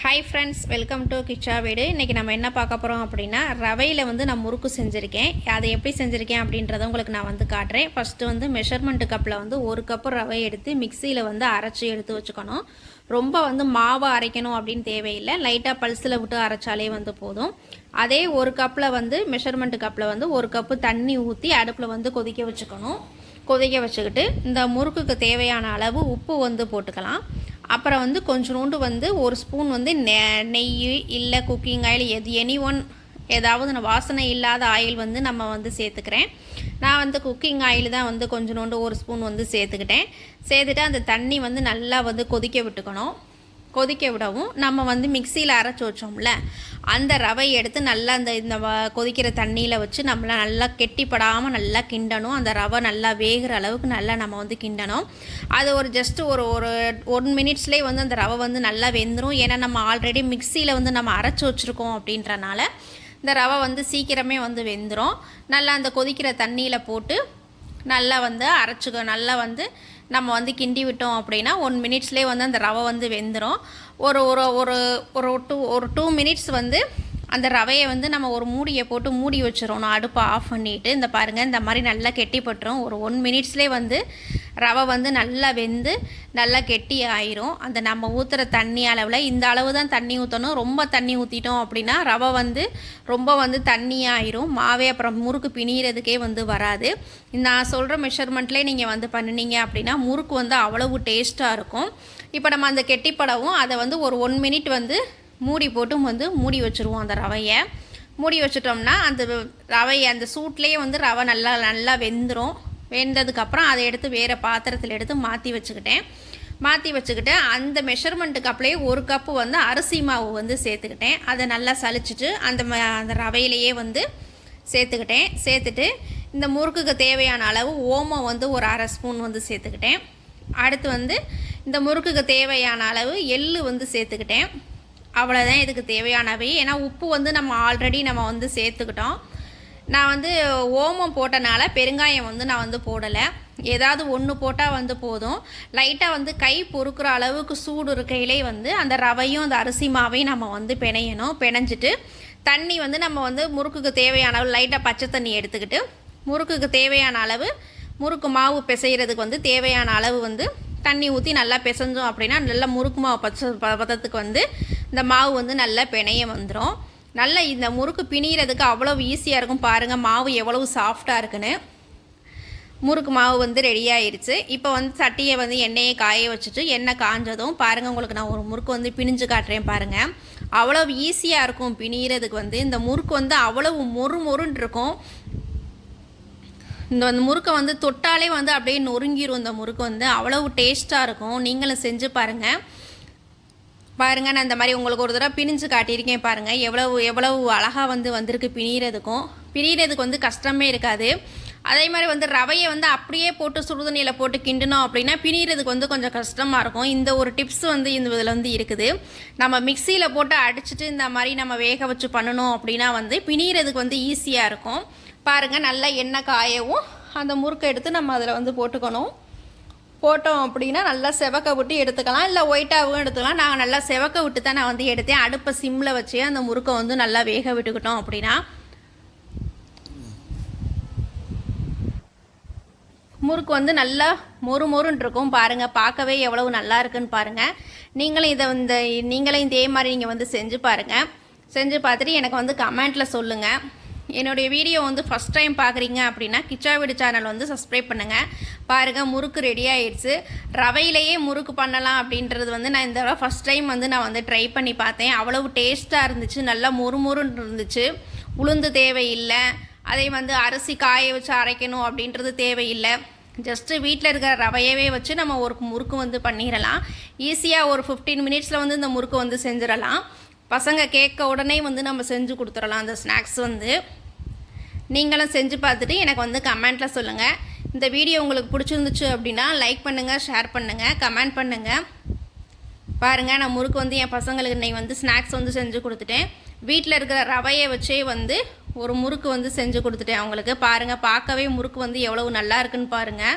Hi friends welcome to Kicha வீடு இன்றைக்கி நம்ம என்ன பார்க்க போகிறோம் அப்படின்னா ரவையில் வந்து நான் முறுக்கு செஞ்சுருக்கேன். அதை எப்படி செஞ்சுருக்கேன் அப்படின்றத உங்களுக்கு நான் வந்து காட்டுறேன். ஃபஸ்ட்டு வந்து மெஷர்மெண்ட் கப்பில் வந்து ஒரு கப்பு ரவை எடுத்து மிக்சியில் வந்து அரைச்சி எடுத்து வச்சுக்கணும். ரொம்ப வந்து மாவை அரைக்கணும் அப்படின்னு தேவையில்லை. லைட்டாக பல்ஸில் விட்டு அரைச்சாலே வந்து போதும். அதே ஒரு கப்பில் வந்து மெஷர்மெண்ட் கப்பில் வந்து ஒரு கப்பு தண்ணி ஊற்றி அடுப்பில் வந்து கொதிக்க வச்சுக்கணும். கொதிக்க வச்சுக்கிட்டு இந்த முறுக்குக்கு தேவையான அளவு உப்பு வந்து போட்டுக்கலாம். அப்புறம் வந்து கொஞ்சோண்டு வந்து ஒரு ஸ்பூன் வந்து நெ நெய் இல்லை குக்கிங் ஆயில் எது எனி ஒன் ஏதாவது நான் வாசனை இல்லாத ஆயில் வந்து நம்ம வந்து சேர்த்துக்கிறேன். நான் வந்து குக்கிங் ஆயில் தான் வந்து கொஞ்சோண்டு ஒரு ஸ்பூன் வந்து சேர்த்துக்கிட்டேன். சேர்த்துட்டு அந்த தண்ணி வந்து நல்லா வந்து கொதிக்க விட்டுக்கணும். கொதிக்க விடவும் நம்ம வந்து மிக்சியில் அரைச்சி வச்சோம்ல அந்த ரவை எடுத்து நல்லா அந்த இந்த வ- கொதிக்கிற தண்ணியில் வச்சு நம்மளை நல்லா கெட்டிப்படாமல் நல்லா கிண்டணும். அந்த ரவை நல்லா வேகிற அளவுக்கு நல்லா நம்ம வந்து கிண்டணும். அது ஒரு ஜஸ்ட் ஒரு ஒரு ஒன் மினிட்ஸ்லேயே வந்து அந்த ரவை வந்து நல்லா வெந்துடும் ஏன்னா நம்ம ஆல்ரெடி மிக்சியில் வந்து நம்ம அரைச்சி வச்சுருக்கோம் அப்படின்றனால இந்த ரவை வந்து சீக்கிரமே வந்து வெந்துடும் நல்லா அந்த கொதிக்கிற தண்ணியில் போட்டு நல்லா வந்து அரைச்சிக்க நல்லா வந்து நம்ம வந்து கிண்டி விட்டோம் அப்படின்னா ஒன் மினிட்ஸ்லேயே வந்து அந்த ரவை வந்து வெந்துடும் ஒரு ஒரு ஒரு ஒரு டூ ஒரு டூ மினிட்ஸ் வந்து அந்த ரவையை வந்து நம்ம ஒரு மூடியை போட்டு மூடி வச்சிடணும். அடுப்பை ஆஃப் பண்ணிவிட்டு இந்த பாருங்கள் இந்த மாதிரி நல்லா கெட்டிப்பட்டுரும். ஒரு ஒன் மினிட்ஸ்லேயே வந்து ரவை வந்து நல்லா வெந்து நல்லா கெட்டி ஆயிரும் அந்த நம்ம ஊற்றுற தண்ணி அளவில் இந்த அளவு தான் தண்ணி ஊற்றணும் ரொம்ப தண்ணி ஊற்றிட்டோம் அப்படின்னா ரவை வந்து ரொம்ப வந்து தண்ணி ஆயிரும் மாவே அப்புறம் முறுக்கு பிணிகிறதுக்கே வந்து வராது. நான் சொல்கிற மெஷர்மெண்ட்லேயே நீங்கள் வந்து பண்ணினீங்க அப்படின்னா முறுக்கு வந்து அவ்வளவு டேஸ்ட்டாக இருக்கும். இப்போ நம்ம அந்த கெட்டிப்படவும் அதை வந்து ஒரு ஒன் மினிட் வந்து மூடி போட்டும் வந்து மூடி வச்சுருவோம் அந்த ரவையை. மூடி வச்சிட்டோம்னா அந்த ரவை அந்த சூட்லேயே வந்து ரவை நல்லா நல்லா வெந்துடும் வெந்ததுக்கப்புறம் அதை எடுத்து வேறு பாத்திரத்தில் எடுத்து மாற்றி வச்சுக்கிட்டேன். மாற்றி வச்சுக்கிட்டு அந்த மெஷர்மெண்ட்டு அப்படியே ஒரு கப்பு வந்து அரிசி மாவு வந்து சேர்த்துக்கிட்டேன். அதை நல்லா சலிச்சிட்டு அந்த ம அந்த ரவையிலேயே வந்து சேர்த்துக்கிட்டேன். சேர்த்துட்டு இந்த முறுக்குக்கு தேவையான அளவு ஓமம் வந்து ஒரு அரை ஸ்பூன் வந்து சேர்த்துக்கிட்டேன். அடுத்து வந்து இந்த முறுக்குக்கு தேவையான அளவு எள்ளு வந்து சேர்த்துக்கிட்டேன். அவ்வளோதான் இதுக்கு தேவையானவை. ஏன்னா உப்பு வந்து நம்ம ஆல்ரெடி நம்ம வந்து சேர்த்துக்கிட்டோம். நான் வந்து ஓமம் போட்டனால பெருங்காயம் வந்து நான் வந்து போடலை. ஏதாவது ஒன்று போட்டால் வந்து போதும். லைட்டாக வந்து கை பொறுக்கிற அளவுக்கு சூடு இருக்கையிலே வந்து அந்த ரவையும் அந்த அரிசி மாவையும் நம்ம வந்து பிணையணும். பிணைஞ்சிட்டு தண்ணி வந்து நம்ம வந்து முறுக்குக்கு தேவையான அளவு லைட்டாக பச்சை தண்ணி எடுத்துக்கிட்டு முறுக்குக்கு தேவையான அளவு முறுக்கு மாவு பிசைகிறதுக்கு வந்து தேவையான அளவு வந்து தண்ணி ஊற்றி நல்லா பிசைஞ்சோம் அப்படின்னா நல்லா முறுக்கு மாவு பச்சை பதத்துக்கு வந்து இந்த மாவு வந்து நல்லா பிணைய வந்துடும் நல்லா இந்த முறுக்கு பிணிகிறதுக்கு அவ்வளோ ஈஸியாக இருக்கும். பாருங்கள் மாவு எவ்வளவு சாஃப்டாக இருக்குன்னு. முறுக்கு மாவு வந்து ரெடி ஆயிடுச்சு இப்போ வந்து சட்டியை வந்து எண்ணெயை காய வச்சுட்டு எண்ணெய் காஞ்சதும் பாருங்கள் உங்களுக்கு நான் ஒரு முறுக்கு வந்து பிணிஞ்சு காட்டுறேன் பாருங்கள் அவ்வளோ ஈஸியாக இருக்கும் பிணிகிறதுக்கு வந்து. இந்த முறுக்கு வந்து அவ்வளவு மொறு மொறுன்னு இருக்கும். இந்த வந்து முறுக்கை வந்து தொட்டாலே வந்து அப்படியே நொறுங்கிடும் இந்த முறுக்கு வந்து அவ்வளவு டேஸ்ட்டாக இருக்கும். நீங்களும் செஞ்சு பாருங்கள் பாருங்கள் நான் இந்த மாதிரி உங்களுக்கு ஒரு தடவை பிணிஞ்சு காட்டியிருக்கேன் பாருங்கள் எவ்வளவு எவ்வளவு அழகாக வந்து வந்திருக்கு பிணிகிறதுக்கும் பிணிகிறதுக்கு வந்து கஷ்டமே இருக்காது. அதே மாதிரி வந்து ரவையை வந்து அப்படியே போட்டு சுடுதண்ணியில் போட்டு கிண்டினோம் அப்படின்னா பிணிகிறதுக்கு வந்து கொஞ்சம் கஷ்டமாக இருக்கும். இந்த ஒரு டிப்ஸ் வந்து இந்த இதில் வந்து இருக்குது. நம்ம மிக்சியில் போட்டு அடிச்சுட்டு இந்த மாதிரி நம்ம வேக வச்சு பண்ணணும் அப்படின்னா வந்து பிணிகிறதுக்கு வந்து ஈஸியாக இருக்கும். பாருங்கள் நல்லா எண்ணெய் காயவும் அந்த முறுக்கை எடுத்து நம்ம அதில் வந்து போட்டுக்கணும். போட்டோம் அப்படின்னா நல்லா செவக்க விட்டு எடுத்துக்கலாம். இல்லை ஒயிட்டாகவும் எடுத்துக்கலாம். நாங்கள் நல்லா செவக்க விட்டு தான் நான் வந்து எடுத்தேன். அடுப்பை சிம்மில் வச்சு அந்த முறுக்கை வந்து நல்லா வேக விட்டுக்கிட்டோம் அப்படின்னா. முறுக்கு வந்து நல்லா மொறு மொறுன்னு இருக்கும். பாருங்கள் பார்க்கவே எவ்வளவு நல்லா இருக்குன்னு பாருங்கள் நீங்களும் இதை இந்த நீங்களும் இதே மாதிரி நீங்கள் வந்து செஞ்சு பாருங்கள் செஞ்சு பார்த்துட்டு எனக்கு வந்து கமெண்ட்டில் சொல்லுங்கள் என்னுடைய வீடியோ வந்து ஃபஸ்ட் டைம் பார்க்குறீங்க அப்படின்னா கிச்சா வீடு சேனல் வந்து சப்ஸ்கிரைப் பண்ணுங்கள் பாருங்கள் முறுக்கு ரெடி ஆயிடுச்சு. ரவையிலேயே முறுக்கு பண்ணலாம் அப்படின்றது வந்து நான் இந்த தடவை ஃபஸ்ட் டைம் வந்து நான் வந்து ட்ரை பண்ணி பார்த்தேன். அவ்வளவு டேஸ்ட்டாக இருந்துச்சு நல்லா மொறுமொறுன்னு இருந்துச்சு. உளுந்து தேவையில்லை. அதே வந்து அரிசி காய வச்சு அரைக்கணும் அப்படின்றது தேவையில்லை. ஜஸ்ட்டு வீட்டில் இருக்கிற ரவையவே வச்சு நம்ம ஒரு முறுக்கு வந்து பண்ணிடலாம். ஈஸியாக ஒரு ஃபிஃப்டீன் மினிட்ஸில் வந்து இந்த முறுக்கு வந்து செஞ்சிடலாம். பசங்க கேட்க உடனே வந்து நம்ம செஞ்சு கொடுத்துடலாம். அந்த ஸ்நாக்ஸ் வந்து நீங்களும் செஞ்சு பார்த்துட்டு எனக்கு வந்து கமெண்ட்டில் சொல்லுங்கள் இந்த வீடியோ உங்களுக்கு பிடிச்சிருந்துச்சு அப்படின்னா லைக் பண்ணுங்கள் ஷேர் பண்ணுங்கள் கமெண்ட் பண்ணுங்கள் பாருங்கள் நான் முறுக்கு வந்து என் பசங்களுக்கு இன்னைக்கு வந்து ஸ்நாக்ஸ் வந்து செஞ்சு கொடுத்துட்டேன். வீட்டில் இருக்கிற ரவையை வச்சே வந்து ஒரு முறுக்கு வந்து செஞ்சு கொடுத்துட்டேன் அவங்களுக்கு. பாருங்கள் பார்க்கவே முறுக்கு வந்து எவ்வளவு நல்லா இருக்குன்னு பாருங்கள்